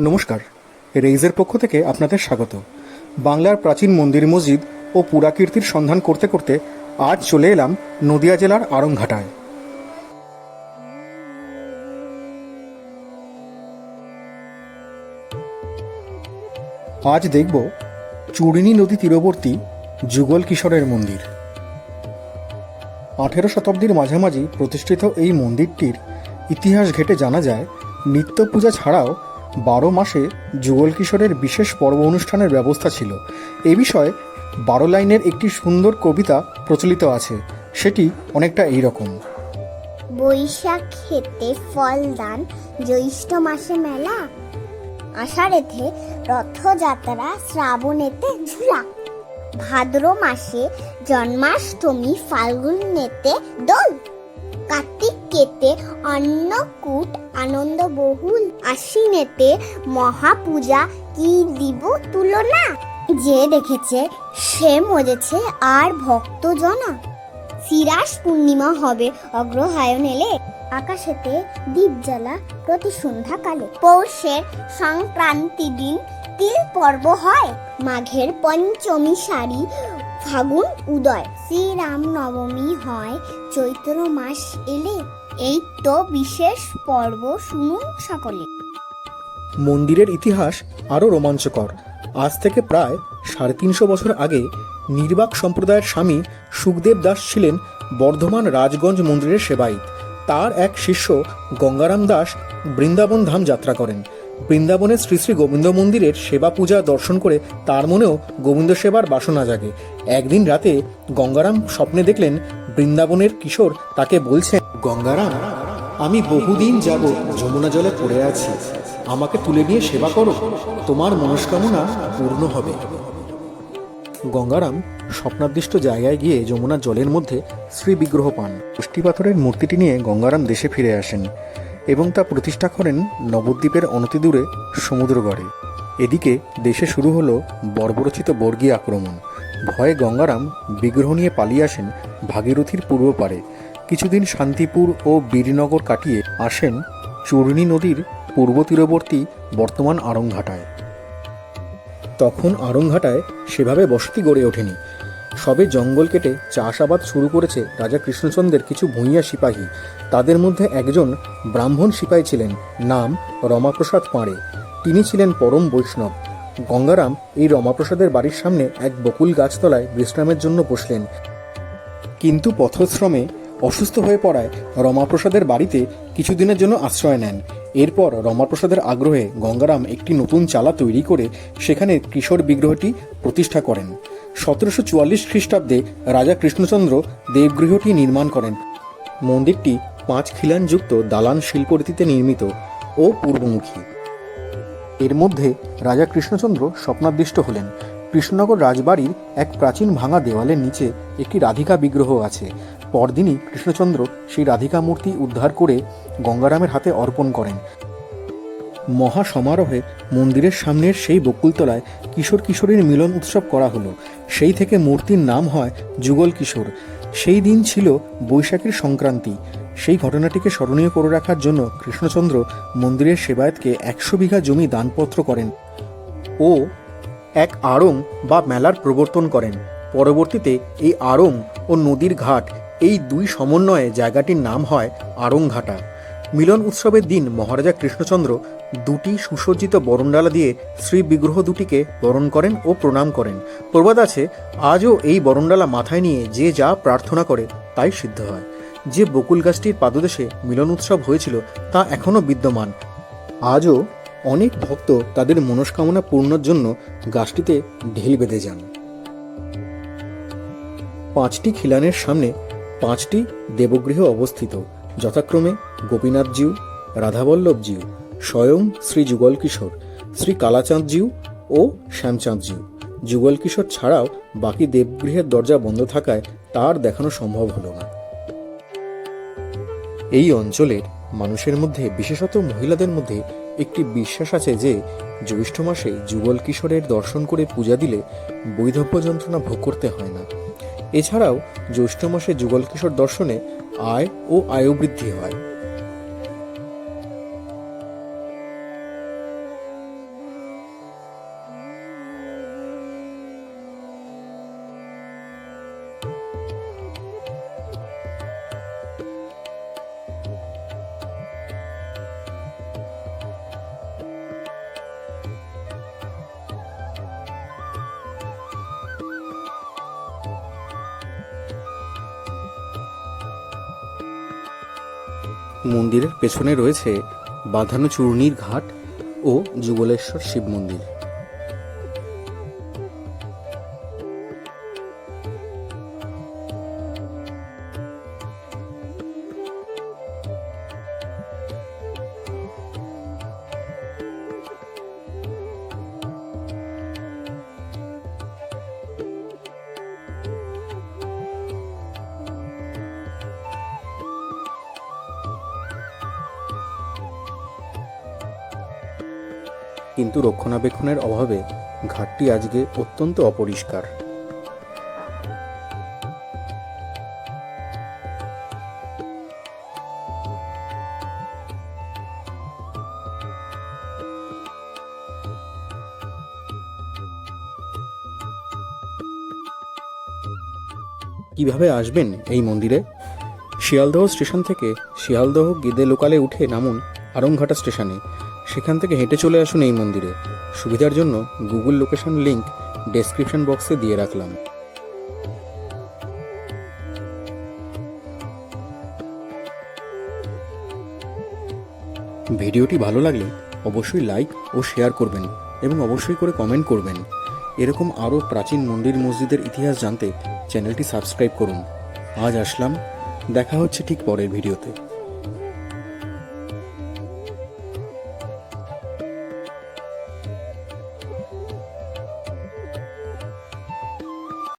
নমস্কার। রেইজের পক্ষ থেকে আপনাদের স্বাগত। বাংলার প্রাচীন মন্দির মসজিদ ও পুরাকীর্তির সন্ধান করতে করতে আজ চলে এলাম নদিয়া জেলার আড়ংঘাটায়। আজ দেখব চূড়িনী নদী তীরবর্তী যুগল কিশোরের মন্দির। আঠেরো শতাব্দীর মাঝামাঝি প্রতিষ্ঠিত এই মন্দিরটির ইতিহাস ঘেটে জানা যায় নিত্য পূজা ছাড়াও বারো মাসে যুগল কিশোরের বিশেষ পর্ব অনুষ্ঠানের ব্যবস্থা ছিল। এ বিষয়ে বারো লাইনের একটি সুন্দর কবিতা প্রচলিত আছে। সেটি অনেকটা এই রকম বৈশাখ খেতে ফল দান, জ্যৈষ্ঠ মাসে মেলা, আষাঢ়েতে রথযাত্রা, শ্রাবণেতে ঝুলা। ভাদ্র মাসে জন্মাষ্টমী, ফাল্গুনেতে দোল, কার্তিক কেতে অন্নকূট আনন্দ বহুল আশ্বিনেতে মহাপূজা কি দিব তুলনা? যে দেখেছে, সে মজেছে আর ভক্তজনা। সিরাস পূর্ণিমা হবে অগ্রহায়ণ এলে আকাশেতে দীপ জ্বালা প্রতি সন্ধ্যাকালে। পৌষের সংক্রান্তি দিন তিল পর্ব হয়। মাঘের পঞ্চমী সারি ফাগুন উদয়। শ্রীরাম নবমী হয় চৈত্র মাস এলে। এই তো বিশেষ পর্ব শুনুন সকলে। মন্দিরের ইতিহাস আরও রোমাঞ্চকর। আজ থেকে প্রায় সাড়ে তিনশো বছর আগে নির্বাক সম্প্রদায়ের স্বামী সুখদেব দাস ছিলেন বর্ধমান রাজগঞ্জ মন্দিরের সেবায়িত। তার এক শিষ্য গঙ্গারাম দাস বৃন্দাবন ধাম যাত্রা করেন। বৃন্দাবনের শ্রী শ্রী গোবিন্দ মন্দিরের সেবা পূজা দর্শন করে তার মনেও গোবিন্দ সেবার বাসনা জাগে। একদিন রাতে গঙ্গারাম স্বপ্নে দেখলেন বৃন্দাবনের কিশোর তাকে বলছেন গঙ্গারাম, আমি বহুদিন যাব, যমুনা জলে পড়ে আছি। আমাকে তুলে নিয়ে সেবা করো। তোমার মনস্কামনা পূর্ণ হবে। গঙ্গারাম স্বপ্নাদিষ্ট জায়গায় গিয়ে যমুনার জলের মধ্যে শ্রী বিগ্রহ পান। পাথরের মূর্তিটি নিয়ে গঙ্গারাম দেশে ফিরে আসেন এবং তা প্রতিষ্ঠা করেন নবদ্বীপের অনতিদূরে সমুদ্রগড়ে। এদিকে দেশে শুরু হলো বর্বরচিত বর্গী আক্রমণ। ভয়ে গঙ্গারাম বিগ্রহ নিয়ে পালিয়ে আসেন ভাগীরথীর পূর্ব পারে কিছুদিন শান্তিপুর ও বীরনগর কাটিয়ে আসেন চূর্ণী নদীর পূর্ব তীরবর্তী বর্তমান আড়ংঘাটায়। তখন আড়ংঘাটায় সেভাবে বসতি গড়ে ওঠেনি। সবে জঙ্গল কেটে চাষাবাদ শুরু করেছে রাজা কৃষ্ণচন্দ্রের কিছু ভূঁইয়া সিপাহী। তাদের মধ্যে একজন ব্রাহ্মণ সিপাহী ছিলেন, নাম রমাপ্রসাদ পাঁড়ে। তিনি ছিলেন পরম বৈষ্ণব। গঙ্গারাম এই রমাপ্রসাদের বাড়ির সামনে এক বকুল গাছতলায় বিশ্রামের জন্য বসলেন। কিন্তু পথশ্রমে অসুস্থ হয়ে পড়ায় রমাপ্রসাদের বাড়িতে কিছুদিনের জন্য আশ্রয় নেন। এরপর রমাপ্রসাদের আগ্রহে গঙ্গারাম একটি নতুন চালা তৈরি করে সেখানে কিশোর বিগ্রহটি প্রতিষ্ঠা করেন। সতেরোশো চুয়াল্লিশ খ্রিস্টাব্দে রাজা কৃষ্ণচন্দ্র দেবগৃহটি নির্মাণ করেন। মন্দিরটি পাঁচ খিলানযুক্ত দালান শিল্পরীতিতে নির্মিত ও পূর্বমুখী। এর মধ্যে রাজা কৃষ্ণচন্দ্র স্বপ্নাদিষ্ট হলেন। কৃষ্ণনগর রাজবাড়ির এক প্রাচীন ভাঙা দেওয়ালের নিচে একটি রাধিকা বিগ্রহ আছে। পরদিনই কৃষ্ণচন্দ্র সেই রাধিকা মূর্তি উদ্ধার করে গঙ্গারামের হাতে অর্পণ করেন। মহা সমারোহে মন্দিরের সামনের সেই বকুলতলায় কিশোর কিশোরীর মিলন উৎসব করা হলো। সেই থেকে মূর্তির নাম হয় যুগল কিশোর। সেই দিন ছিল বৈশাখীর সংক্রান্তি। সেই ঘটনাটিকে স্মরণীয় করে রাখার জন্য কৃষ্ণচন্দ্র মন্দিরের সেবায়তকে একশো বিঘা জমি দানপত্র করেন। ও এক আড়ং বা মেলার প্রবর্তন করেন। পরবর্তীতে এই আড়ং ও নদীর ঘাট এই দুই সমন্বয়ে জায়গাটির নাম হয় আড়ংঘাটা মিলন উৎসবের দিন মহারাজা কৃষ্ণচন্দ্র দুটি সুসজ্জিত বরণডালা দিয়ে শ্রী বিগ্রহ দুটিকে বরণ করেন ও প্রণাম করেন। প্রবাদ আছে, আজও এই বরণডালা মাথায় নিয়ে যে যা প্রার্থনা করে তাই সিদ্ধ হয়। যে বকুল গাছটির পাদদেশে মিলন উৎসব হয়েছিল তা এখনও বিদ্যমান। আজও অনেক ভক্ত তাদের মনস্কামনা পূর্ণর জন্য গাছটিতে ঢিল বেঁধে যান। পাঁচটি খিলানের সামনে পাঁচটি দেবগৃহ অবস্থিত। যথাক্রমে গোপীনাথজিউ, রাধাবল্লভজিউ, স্বয়ং শ্রী যুগল কিশোর শ্রী কালাচাঁদজিউ ও শ্যামচাঁদজিউ। যুগল কিশোর ছাড়াও বাকি দেবগৃহের দরজা বন্ধ থাকায় তার দেখানো সম্ভব হলো না। এই অঞ্চলের মানুষের মধ্যে, বিশেষত মহিলাদের মধ্যে একটি বিশ্বাস আছে যে, জ্যৈষ্ঠ মাসে যুগল কিশোরের দর্শন করে পূজা দিলে বৈধব্য যন্ত্রণা ভোগ করতে হয় না। এছাড়াও, জ্যৈষ্ঠ মাসে যুগল কিশোর দর্শনে আয় ও আয়ু বৃদ্ধি হয়। মন্দিরের পেছনে রয়েছে বাঁধানো চূর্ণীর ঘাট ও যুগলেশ্বর শিব মন্দির। কিন্তু রক্ষণাবেক্ষণের অভাবে ঘাটটি আজকে অত্যন্ত অপরিষ্কার। কীভাবে আসবেন এই মন্দিরে? শিয়ালদহ স্টেশন থেকে শিয়ালদহ গেদে লোকালে উঠে নামুন আরংঘাটা স্টেশনে। সেখান থেকে হেঁটে চলে আসুন এই মন্দিরে। সুবিধার জন্য গুগল লোকেশন লিংক ডেসক্রিপশন বক্সে দিয়ে রাখলাম। ভিডিওটি ভালো লাগলে অবশ্যই লাইক ও শেয়ার করবেন এবং অবশ্যই করে কমেন্ট করবেন। এরকম আরও প্রাচীন মন্দির মসজিদের ইতিহাস জানতে চ্যানেলটি সাবস্ক্রাইব করুন। আজ আসলাম, দেখা হচ্ছে ঠিক পরের ভিডিওতে।